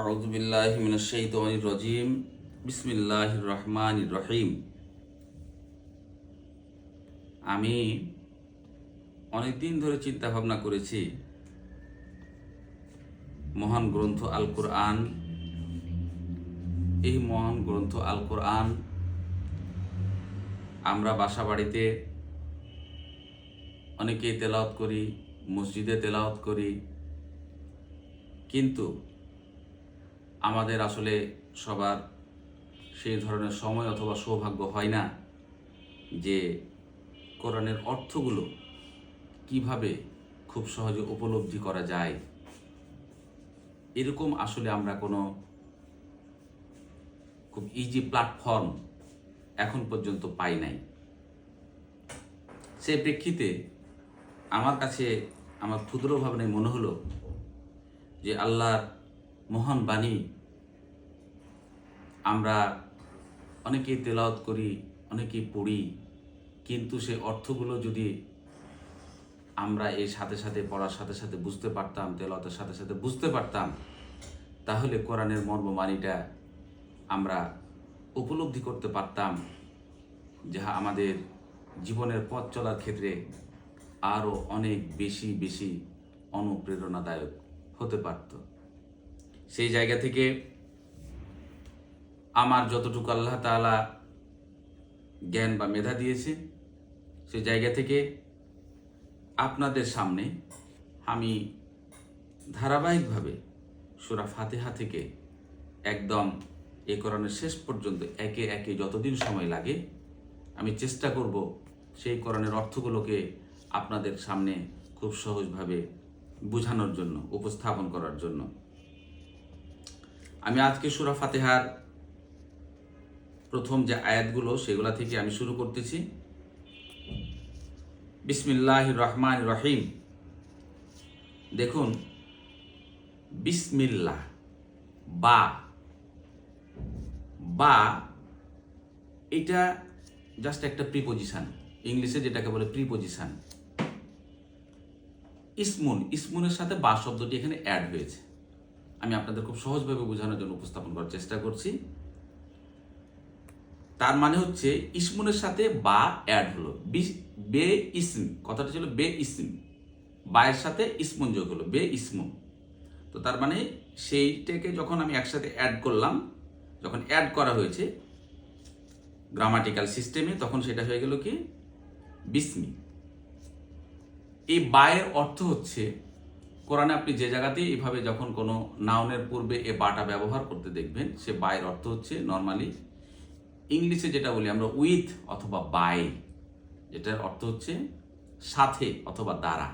আউদুবিল্লাহ মিনাশাইতানির রাজিম। বিসমিল্লাহির রহমানির রহিম। আমি অনেকদিন ধরে চিন্তা ভাবনা করেছি, মহান গ্রন্থ আল কোরআন, এই মহান গ্রন্থ আল কোরআন আমরা বাসা বাড়িতে অনেকেই তেলাওত করি, মসজিদে তেলাওত করি, কিন্তু আমাদের আসলে সবার সেই ধরনের সময় অথবা সৌভাগ্য হয় না যে কোরআনের অর্থগুলো কীভাবে খুব সহজে উপলব্ধি করা যায়। এরকম আসলে আমরা কোনো খুব ইজি প্ল্যাটফর্ম এখন পর্যন্ত পাই নাই। সেই প্রেক্ষিতে আমার কাছে আমার ক্ষুদ্র ভাবনায় মনে হলো যে আল্লাহর মহান বাণী। আমরা অনেকেই তেলাওত করি, অনেকেই পড়ি, কিন্তু সে অর্থগুলো যদি আমরা এই সাথে সাথে পড়ার সাথে সাথে বুঝতে পারতাম তেলাওতের সাথে সাথে বুঝতে পারতাম, তাহলে কোরআনের মর্ম বাণীটা আমরা উপলব্ধি করতে পারতাম, যাহা আমাদের জীবনের পথ চলার ক্ষেত্রে আরও অনেক বেশি বেশি অনুপ্রেরণাদায়ক হতে পারত। সেই জায়গা থেকে আমার যতটুকু আল্লাহ তাআলা জ্ঞান বা মেধা দিয়েছে সেই জায়গা থেকে আপনাদের সামনে আমি ধারাবাহিকভাবে সুরা ফাতেহা থেকে একদম এ কোরআনের শেষ পর্যন্ত একে একে যতদিন সময় লাগে, আমি চেষ্টা করব সেই কোরআনের অর্থগুলোকে আপনাদের সামনে খুব সহজভাবে বোঝানোর জন্য, উপস্থাপন করার জন্য। আমি আজকে সুরা ফাতেহার প্রথম যে আয়াতগুলো, সেগুলা থেকে আমি শুরু করতেছি। বিসমিল্লাহ রহমান রহিম। দেখুন, বিসমিল্লাহ, বা। বা, এটা জাস্ট একটা প্রিপোজিশান ইংলিশে যেটাকে বলে প্রিপোজিশান ইসমুন, ইসমুনের সাথে বা শব্দটি এখানে অ্যাড হয়েছে। আমি আপনাদের খুব সহজভাবে বোঝানোর জন্য উপস্থাপন করার চেষ্টা করছি। তার মানে হচ্ছে, ইসমুনের সাথে বা অ্যাড হলো। বে ইসম, কথাটা ছিল বে ইসম। বায়ের সাথে ইসমুন যোগ হলো, বে ইসমুন। তো তার মানে সেইটাকে যখন আমি একসাথে অ্যাড করলাম, যখন অ্যাড করা হয়েছে গ্রামাটিক্যাল সিস্টেমে তখন সেটা হয়ে গেল কি? বিসমি। এই বায়ের অর্থ হচ্ছে কোরআনে আপনি যে জায়গাতেই এভাবে যখন কোনো নাউনের পূর্বে এ বাটা ব্যবহার করতে দেখবেন, সে বায়ের অর্থ হচ্ছে নর্মালি ইংলিশে যেটা বলি আমরা উইথ অথবা বাই যেটার অর্থ হচ্ছে সাথে অথবা দ্বারা।